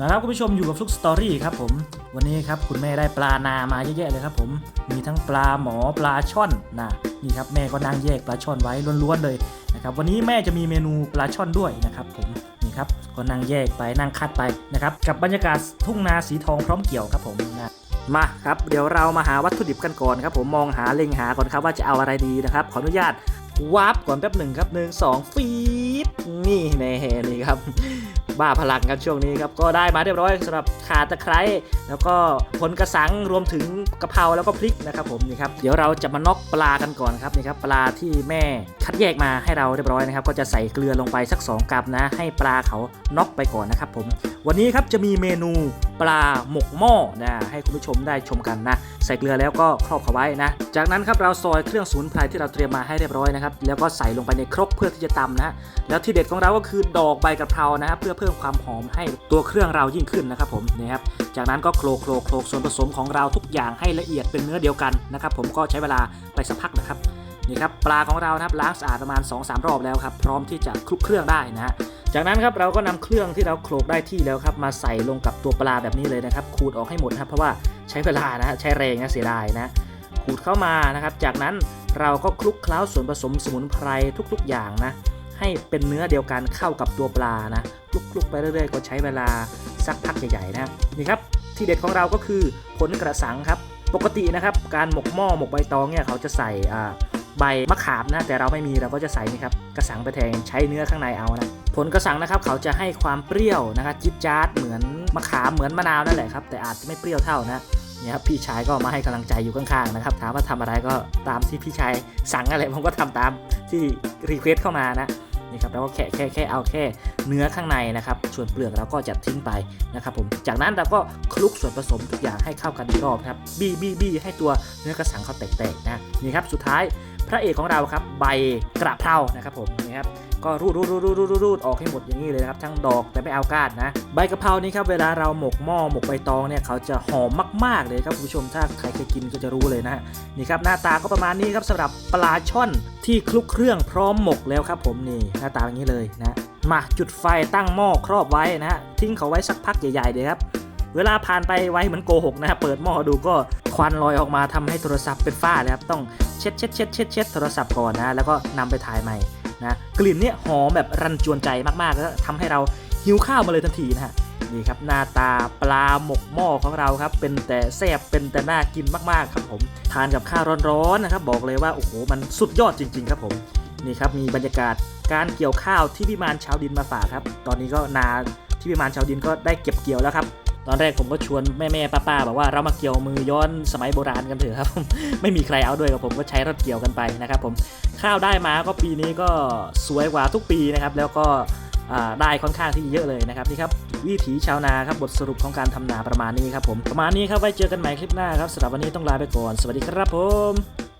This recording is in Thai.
นะครับคุณผู้ชมอยู่กับฟลุกสตอรี่ครับผมวันนี้ครับคุณแม่ได้ปลานามาเยอะแยะเลยครับผมมีทั้งปลาหมอปลาช่อนนะนี่ครับแม่ก็นั่งแยกปลาช่อนไว้ล้วนๆเลยนะครับวันนี้แม่จะมีเมนูปลาช่อนด้วยนะครับผมนี่ครับก็นั่งแยกไปนั่งคัดไปนะครับกับบรรยากาศทุ่งนาสีทองพร้อมเกี่ยวครับผมนะมาครับเดี๋ยวเรามาหาวัตถุดิบกันก่อนครับผมมองหาเล็งหาก่อนครับว่าจะเอาอะไรดีนะครับขออนุญาตวาร์ปก่อนแป๊บหนึ่งครับหนึ่งสองฟีดนี่แน่นี่ครับ บ้าพลังกันช่วงนี้ครับก็ได้มาเรียบร้อยสำหรับขาตะไคร้แล้วก็ผลกระสังรวมถึงกะเพราแล้วก็พริกนะครับผมนี่ครับเดี๋ยวเราจะมาน็อกปลากันก่อนครับนี่ครับปลาที่แม่คัดแยกมาให้เราเรียบร้อยนะครับก็จะใส่เกลือลงไปสัก 2กรัมนะ ให้ปลาเขาน็อกไปก่อนนะครับผมวันนี้ครับจะมีเมนูปลาหมกหม้อนะให้คุณผู้ชมได้ชมกันนะ ใส่เกลือแล้วก็ครอบเขาไว้นะ จากนั้นครับเราซอยเครื่องสมุนไพรที่เราเตรียมมาให้เรียบร้อยนะครับแล้วก็ใส่ลงไปในครกเพื่อที่จะตำนะแล้วที่เด็ดของเราก็คือดอกใบกะเพรานะครับเพื่อเพิ่มความหอมให้ตัวเครื่องเรายิ่งขึ้นนะครับผมนี่ครับจากนั้นก็โคลกโคลกโคลกส่วนผสมของเราทุกอย่างให้ละเอียดเป็นเนื้อเดียวกันนะครับผมก็ใช้เวลาไปสักพักนะครับนี่ครับปลาของเรานะครับล้างสะอาดประมาณ 2-3 รอบแล้วครับพร้อมที่จะคลุกเครื่องได้นะฮะจากนั้นครับเราก็นำเครื่องที่เราโคลกได้ที่แล้วครับมาใส่ลงกับตัวปลาแบบนี้เลยนะครับขูดออกให้หมดนะครับเพราะว่าใช้เวลานะใช้แรงนะเสียดายนะขูดเข้ามานะครับ จากนั้นเราก็คลุกเคล้าส่วนผสมสมุนไพรทุกๆอย่างนะให้เป็นเนื้อเดียวกันเข้ากับตัวปลานะคลุกๆไปเรื่อยๆ ก็ใช้เวลาสักพักใหญ่ๆนะนี่ครับที่เด็ดของเราก็คือผลกระสังครับ ปกตินะครับการหมกหม้อหมกใบตองเนี่ยเขาจะใส่ใบมะขามนะแต่เราไม่มีเราก็จะใส่นี่ครับกระสังไปแทนใช้เนื้อข้างในเอานะผลกระสังนะครับเขาจะให้ความเปรี้ยวนะครับจิ๊ดจ๊าดเหมือน มะขามเหมือนมะนาวนั่นแหละครับแต่อาจจะไม่เปรี้ยวเท่านะเนี่ยครับพี่ชายก็มาให้กำลังใจอยู่ข้างๆนะครับถามว่าทำอะไรก็ตามที่พี่ชายสั่งอะไรผมก็ทำตามที่รีเควสเข้ามานะ นี่ครับแล้วก็แค่แค่แค่เอาแค่เนื้อข้างในนะครับ ส่วนเปลือกเราก็จะทิ้งไปนะครับผมจากนั้นเราก็คลุกส่วนผสมทุกอย่างให้เข้ากันอีกรอบครับบี้บี้บี้ให้ตัวเนื้อกระสังเขาแตกๆนะนี่ครับสุดท้ายพระเอกของเราครับใบกระเพรานะครับผมนี่ครับก็รูดรูดรูดรูดรูดรูดออกให้หมดอย่างนี้เลยนะครับทั้งดอกแต่ไม่เอาก้านนะ ใบกระเพรานี่ครับเวลาเราหมกหม้อหมกใบตองเนี่ยเขาจะหอมมาก ๆเลยครับคุณผู้ชมถ้าใครเคยกินก็จะรู้เลยนะฮะนี่ครับหน้าตาก็ประมาณนี้ครับสำหรับปลาช่อน ที่คลุกเครื่องพร้อมหมกแล้วครับผมนี่หน้าตาอย่างนี้เลยนะมาจุดไฟตั้งหม้อครอบไว้นะฮะทิ้งเขาไว้สักพักใหญ่ๆเลยครับเวลาผ่านไปไว้เหมือนโกหกนะฮะเปิดหม้อดูก็ควันลอยออกมาทำให้โทรศัพท์เป็นฝ้าเลยครับต้องเช็ดเช็ดเช็ดเช็ดเช็ดโทรศัพท์ก่อนนะแล้วก็นำไปถ่ายใหม่นะกลิ่นเนี่ยหอมแบบรันจวนใจมากๆแล้วทำให้เราหิวข้าวมาเลยทันทีนะฮะ นี่ครับหน้าตาปลาหมกหม้อของเราครับ เป็นแต่แซ่บเป็นแต่น่ากินมากๆครับผมทานกับข้าวร้อนๆนะครับบอกเลยว่าโอ้โหมันสุดยอดจริง ๆ ครับผมนี่ครับมีบรรยากาศการเกี่ยวข้าวที่พิมานชาวดินมาฝากครับ ตอนนี้ก็นาที่พิมานชาวดินก็ได้เก็บเกี่ยวแล้วครับตอนแรกผมก็ชวนแม่ๆป้าๆบอกว่าเรามาเกี่ยวมือย้อนสมัยโบราณกันเถอะครับ ไม่มีใครเอาด้วยกับผมก็ใช้รถเกี่ยวกันไปนะครับผมข้าวได้มาก็ปีนี้ก็สวยกว่าทุกปีนะครับ แล้วก็ ได้ค่อนข้างที่เยอะเลยนะครับนี่ครับวิถีชาวนาครับบทสรุปของการทำนาประมาณนี้ครับผมประมาณนี้ครับไว้เจอกันใหม่คลิปหน้าครับสำหรับวันนี้ต้องลาไปก่อน สวัสดีครับผม